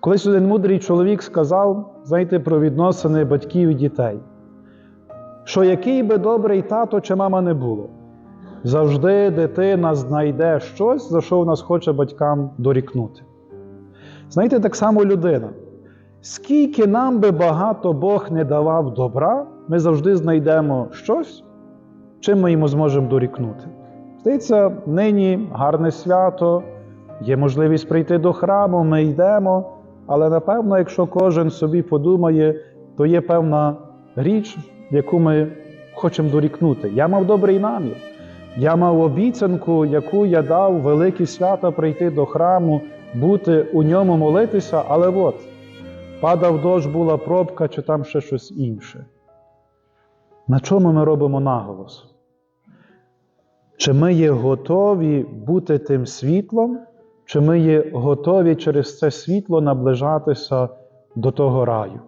Колись один мудрий чоловік сказав, знаєте, про відносини батьків і дітей, що який би добрий тато чи мама не було, завжди дитина знайде щось, за що вона хоче батькам дорікнути. Знаєте, так само людина. Скільки нам би багато Бог не давав добра, ми завжди знайдемо щось, чим ми йому зможемо дорікнути. Здається, нині гарне свято, є можливість прийти до храму, ми йдемо, але напевно, якщо кожен собі подумає, то є певна річ, яку ми хочемо дорікнути. Я мав добрий намір. Я мав обіцянку, яку я дав великі свята прийти до храму, бути у ньому молитися, але от падав дощ, була пробка чи там ще щось інше. На чому ми робимо наголос? Чи ми є готові бути тим світлом, чи ми є готові через це світло наближатися до того раю?